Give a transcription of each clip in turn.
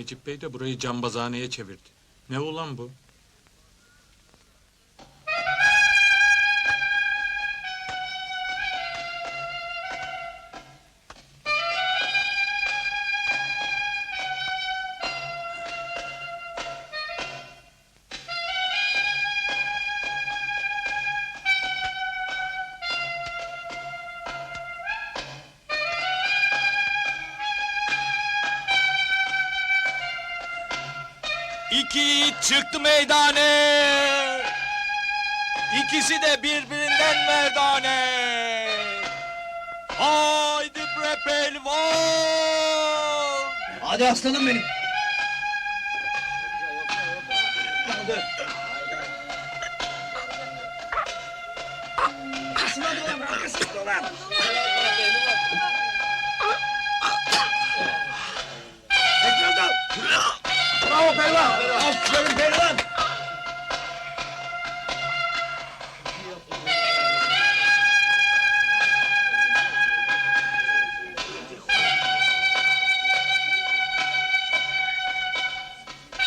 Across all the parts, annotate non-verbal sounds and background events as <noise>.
Necip Bey de burayı cambazhaneye çevirdi. Ne ulan bu? İki yiğit çıktı meydane. İkisi de birbirinden merdane. Haydi bre pelvan. Hadi aslanım benim. Bravo Pelvan! Aferin Pelvan!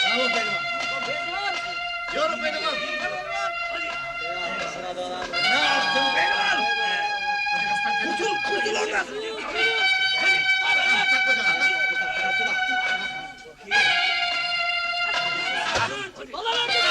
Bravo Pelvan! Yorum Pelvan! Ne yaptın Pelvan? Kurtul, kurtul oradan! Bastır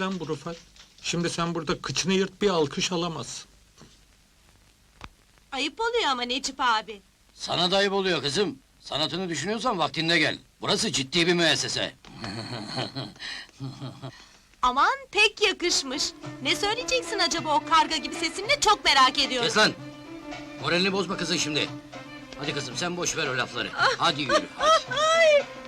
Ne iş lan bu Rıfat? Şimdi sen burada kıçını yırt bir alkış alamazsın. Ayıp oluyor ama Necip abi. Sana da ayıp oluyor kızım. Sanatını düşünüyorsan vaktinde gel. Burası ciddi bir müessese. <laughs> Aman pek yakışmış. Ne söyleyeceksin acaba o karga gibi sesinle çok merak ediyorum. Kes lan! Moralini bozma kızın şimdi. Hadi kızım sen boş ver o lafları. Hadi yürü. Hadi. <laughs> Ay!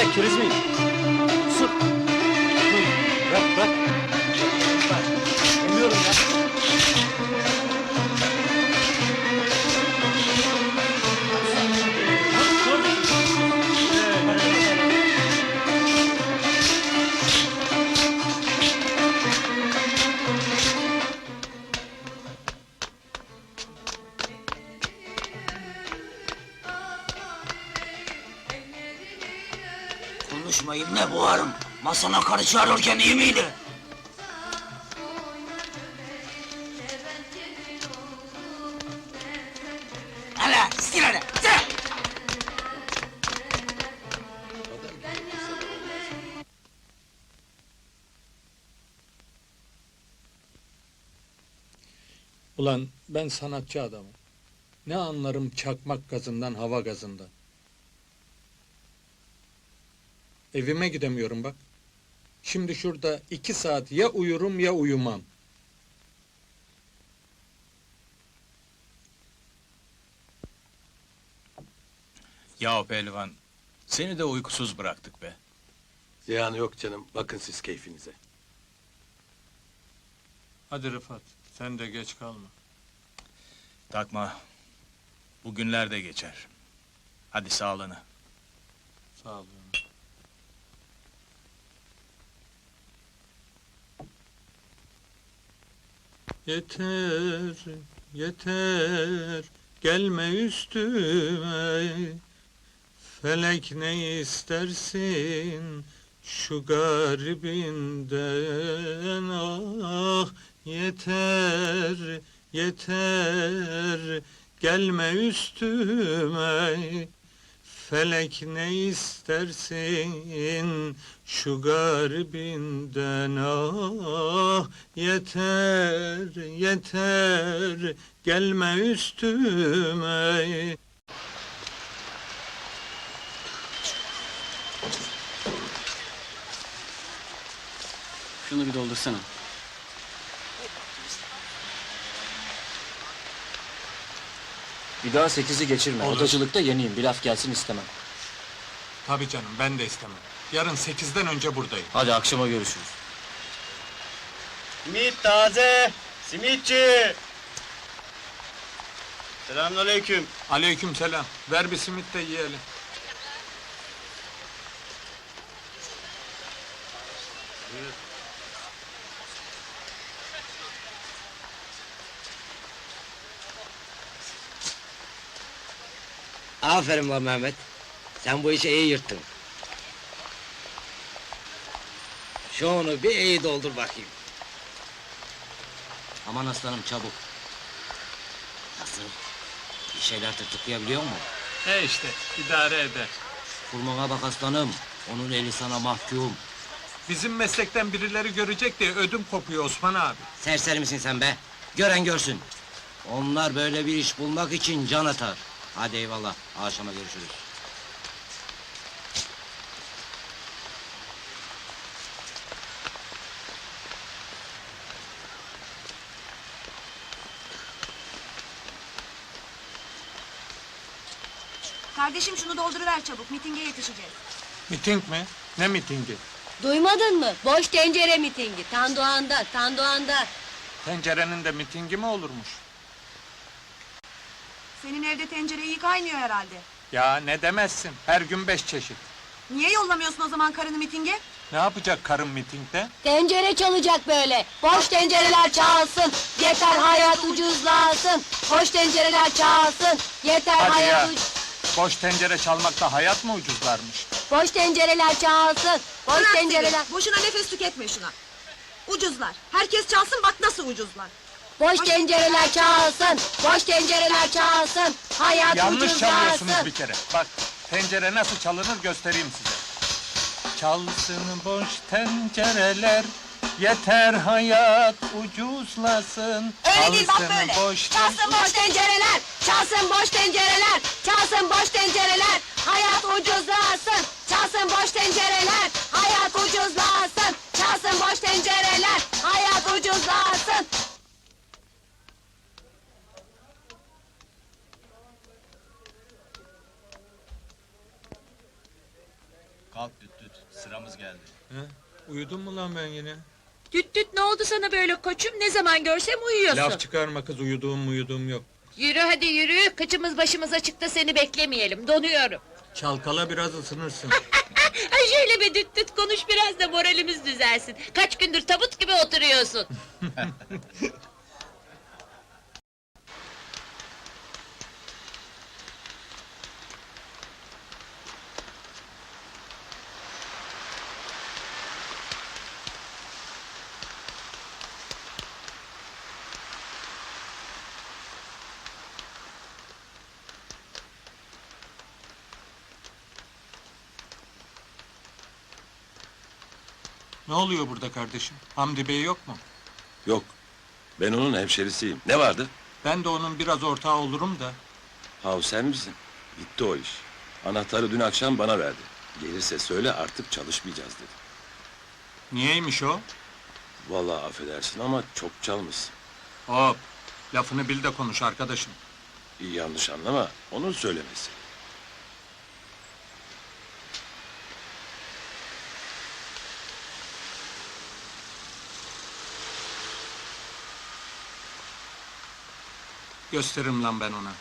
Edemem be keriz Konuşmayın ne boğarım. Masana karı çağırırken iyi miydi? Hele sil hele. Ulan ben sanatçı adamım. Ne anlarım çakmak gazından, hava gazından. Evime gidemiyorum bak. Şimdi şurada iki saat ya uyurum ya uyumam. Ya pehlivan, seni de uykusuz bıraktık be. Ziyanı yok canım. Bakın siz keyfinize. Hadi Rıfat, sen de geç kalma. Takma. Bu günler de geçer. Hadi sağlığına. Sağ olun. Yeter, yeter, gelme üstüme. Felek ne istersin şu garibinden ah yeter yeter gelme üstüme Felek ne istersin şu garibinden ah yeter yeter gelme üstüme Şunu bir doldursana. Bir daha sekizi geçirme. Olur. Odacılıkta yeniyim. Bir laf gelsin istemem. Tabii canım ben de istemem. Yarın sekizden önce buradayım. Hadi akşama görüşürüz. Simit taze. Simitçi. Selamünaleyküm. Aleyküm selam. Ver bir simit de yiyelim. Aferin lan Mehmet. Sen bu işi iyi yırttın. Şunu bir iyi doldur bakayım. Aman aslanım çabuk. Nasıl? Bir şeyler tırtıklayabiliyor mu? E işte idare eder. Kurmana bak aslanım. Onun eli sana mahkum. Bizim meslekten birileri görecek diye ödüm kopuyor Osman abi. Serseri misin sen be? Gören görsün. Onlar böyle bir iş bulmak için can atar. Hadi eyvallah. Akşama görüşürüz. Kardeşim şunu dolduruver çabuk, mitinge yetişeceğiz. Miting mi? Ne mitingi? Duymadın mı? Boş tencere mitingi. Tandoğan'da, Tandoğan'da. Tencerenin de mitingi mi olurmuş? Senin evde tencere iyi kaynıyor herhalde. Ya ne demezsin, her gün beş çeşit. Niye yollamıyorsun o zaman karını mitinge? Ne yapacak karın mitingde? Tencere çalacak böyle. Boş tencereler çalsın. Yeter hayat ucuzlasın. Boş tencereler çalsın. Yeter Hadi hayat ya. uc- Boş tencere çalmakta hayat mı ucuzlarmış? Boş tencereler çalsın. Boş Bırak tencereler. seni, Boşuna nefes tüketme şuna. Ucuzlar. Herkes çalsın bak nasıl ucuzlar. Boş tencereler çalsın. Boş tencereler çalsın. Hayat Yanlış çalıyorsunuz bir kere. Bak, tencere nasıl çalınır göstereyim size. Çalsın boş tencereler, yeter hayat ucuzlasın. Öyle değil, bak Çalsın böyle. Boş Çalsın boş tencereler, çalsın boş tencereler, çalsın boş tencereler, hayat ucuzlasın. Çalsın boş tencereler, hayat ucuzlasın. Çalsın boş tencereler, hayat ucuzlasın. Kalk düt düt. Sıramız geldi. He? Uyudun mu lan ben yine? Düt düt ne oldu sana böyle koçum? Ne zaman görsem uyuyorsun. Laf çıkarma kız uyuduğum uyuduğum yok. Yürü hadi yürü. Kıçımız başımız açıkta seni beklemeyelim. Donuyorum. Çalkala biraz ısınırsın. <laughs> Ay şöyle bir düt düt konuş biraz da moralimiz düzelsin. Kaç gündür tabut gibi oturuyorsun. <laughs> ne oluyor burada kardeşim? Hamdi Bey yok mu? Yok. Ben onun hemşerisiyim. Ne vardı? Ben de onun biraz ortağı olurum da. Hav sen misin? Bitti o iş. Anahtarı dün akşam bana verdi. Gelirse söyle artık çalışmayacağız dedi. Niyeymiş o? Vallahi affedersin ama çok çalmışsın. Hop. Lafını bil de konuş arkadaşım. İyi yanlış anlama. Onun söylemesi. Gösteririm lan ben ona.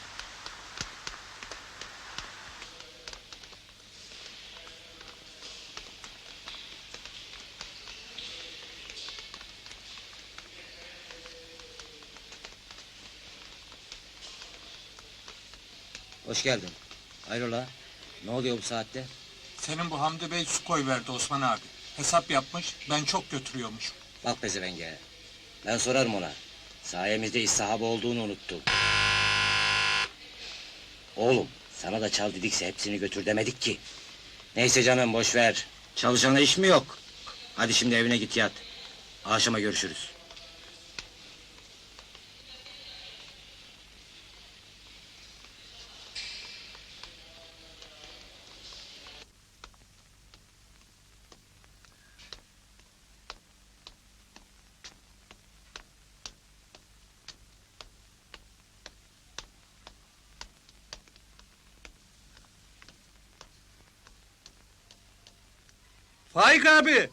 Hoş geldin. Hayrola? Ne oluyor bu saatte? Senin bu Hamdi Bey su koy verdi Osman abi. Hesap yapmış, ben çok götürüyormuş. Bak pezevenge. Ben sorarım ona. Sayemizde iş olduğunu unuttu. Oğlum, sana da çal dedikse hepsini götür demedik ki. Neyse canım, boş ver. Çalışana iş mi yok? Hadi şimdi evine git yat. Akşama görüşürüz. Faik abi!